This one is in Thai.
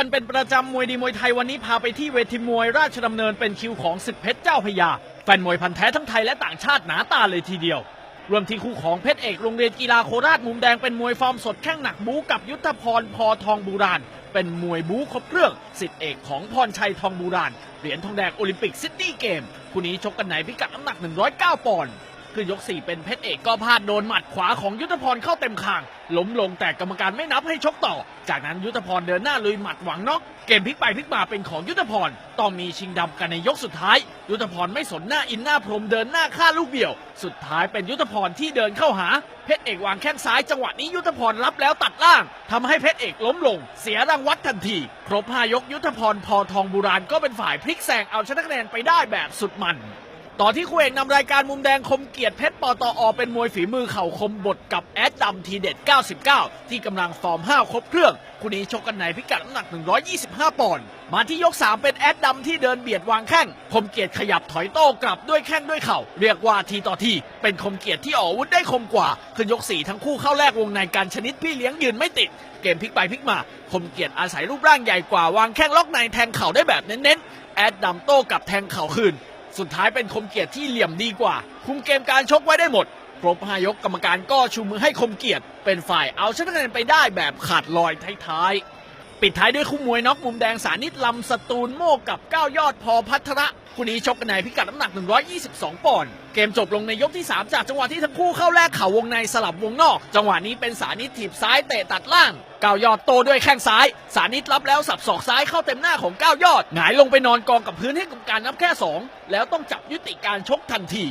กันเป็นประจำมวยดีมวยไทยวันนี้พาไปที่เวทีมวยราชดำเนินเป็นคิวของศึกเพชรเจ้าพยา แฟนมวยพันธ์แท้ทั้งไทยและต่างชาติหนาตาเลยทีเดียว รวมที่คู่ของเพชรเอกโรงเรียนกีฬาโคราชมุมแดงเป็นมวยฟอร์มสดแข้งหนักบู๊กับยุทธพรพอทองบูรานเป็นมวยบู๊ครบเครื่องสิทธิเอกของพรชัยทองบูรานเหรียญทองแดงโอลิมปิกซิดนีย์เกมคู่นี้ชกกันในพิกัดน้ำหนัก 109 ปอนด์ คือยก 4 เป็นเพชรเอกก็พลาดโดนหมัดขวาของยุทธพรเข้าเต็มคาง ล้มลงแต่กรรมการไม่นับให้ชกต่อ จากนั้นยุทธพรเดินหน้าลุยหมัดหวังน็อกเกมพลิกไปพลิกมาเป็นของยุทธพรต้องมีชิงดำกันในยกสุดท้าย ยุทธพรไม่สนหน้าอินหน้าพรมเดินหน้าฆ่าลูกเบี่ยว สุดท้ายเป็นยุทธพรที่เดินเข้าหาเพชรเอกวางแข้งซ้ายจังหวะนี้ยุทธพรรับแล้วตัดล่างทำให้เพชรเอกล้มลง เสียรางวัลทันที ครบห้ายกยุทธพรพอทองบุราณก็เป็นฝ่ายพลิกแซงเอาชนะคะแนนไปได้แบบสุดมัน ต่อที่คู่เอกนำรายการมุมแดงคมเกียรติเพชรปตอเป็นมวยฝีมือเข่าคมบทกับแอดดำทีเด็ด 99 ที่กำลังฟอร์ม5ครบเครื่อง คู่นี้ชกกันในพิกัดน้ำหนัก 125 ปอนด์มาที่ยก 3 เป็นแอดดำที่เดินเบียดวางแข้งคมเกียรติขยับถอยโต้กลับด้วยแข้งด้วยเข่า เรียกว่าทีต่อทีเป็นคมเกียรติที่ออกอาวุธได้คมกว่าขึ้นยก 4 ทั้งคู่เข้าแลกวงในการชนิดพี่เลี้ยงยืนไม่ติด เกมพลิกไปพลิกมา คมเกียรติอาศัยรูปร่างใหญ่กว่าวางแข้งล็อกในแทงเข่าได้แบบเน้นๆแอดดำโต้กลับแทงเข่าคืน สุดท้ายเป็นคมเกียรติที่เหลี่ยมดีกว่า คุมเกมการชกไว้ได้หมด ครบห้ายกกรรมการก็ชูมือให้คมเกียรติ เป็นฝ่ายเอาชนะคะแนนไปได้แบบขาดลอยท้ายๆ ปิดท้ายด้วยคู่มวยน็อกมุมแดงสานิตลำสตูลโม่กับก้าวยอดพอพัทระคู่นี้ชกกันในพิกัดน้ำหนัก 122 ปอนด์เกมจบลงในยกที่ 3 จากจังหวะที่ทั้งคู่เข้าแลกเข่าวงในสลับวงนอก จังหวะนี้เป็นสานิตถีบซ้ายเตะตัดล่างก้าวยอดโตด้วยแข้งซ้าย สานิตรับแล้วสับศอกซ้ายเข้าเต็มหน้าของก้าวยอดหงายลงไปนอนกองกับพื้นให้กรรมการนับแค่ 2 แล้วต้องจับยุติการชกทันที